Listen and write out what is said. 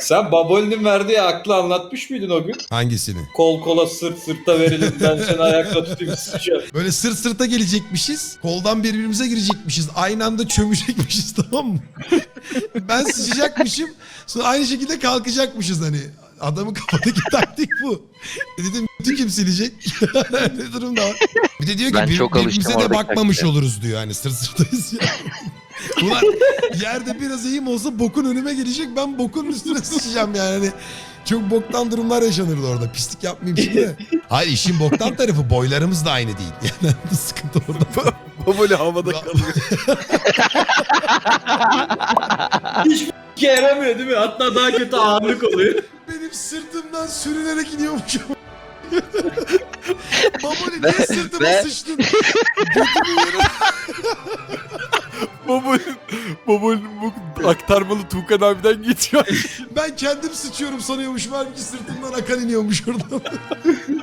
Sen Baboli'nin verdiği aklı anlatmış mıydın o gün? Hangisini? Kol kola sırt sırta verelim ben seni ayakta tutayım sıçacağım. Böyle sırt sırta gelecekmişiz. Koldan birbirimize girecekmişiz. Aynı anda çömecekmişiz tamam mı? ben sıçacakmışım. Sonra aynı şekilde kalkacakmışız hani. Adamın kafadaki taktik bu. E Dedim "Bütün kim silecek? ne durum da var. Bir de diyor ki Ben bir- çok birbirimize de oradaki bakmamış taktiğe. oluruz diyor. Hani sırt sırtayız ya. Ulan yerde biraz eğim olsa bokun önüme gelecek. Ben bokun üstüne sıçacağım yani. Hani çok boktan durumlar yaşanırdı orada. Pislik yapmayayım şimdi. Hayır işin boktan tarafı boylarımız da aynı değil. Yani sıkıntı orada. Baboli havada Ba- kalıyor. Hiç yaramıyor değil mi? Hatta daha kötü ağırlık oluyor. Benim sırtımdan sürünerek iniyormuşum. Baboli niye sırtıma Ben- sıçtın? Götümü yere- Baboli'nin Baboli'nin bu aktarmalı Tuğkan abiden geçiyor. Ben kendim sıçıyorum sanıyormuşum. Halbuki sırtımdan akan iniyormuş oradan.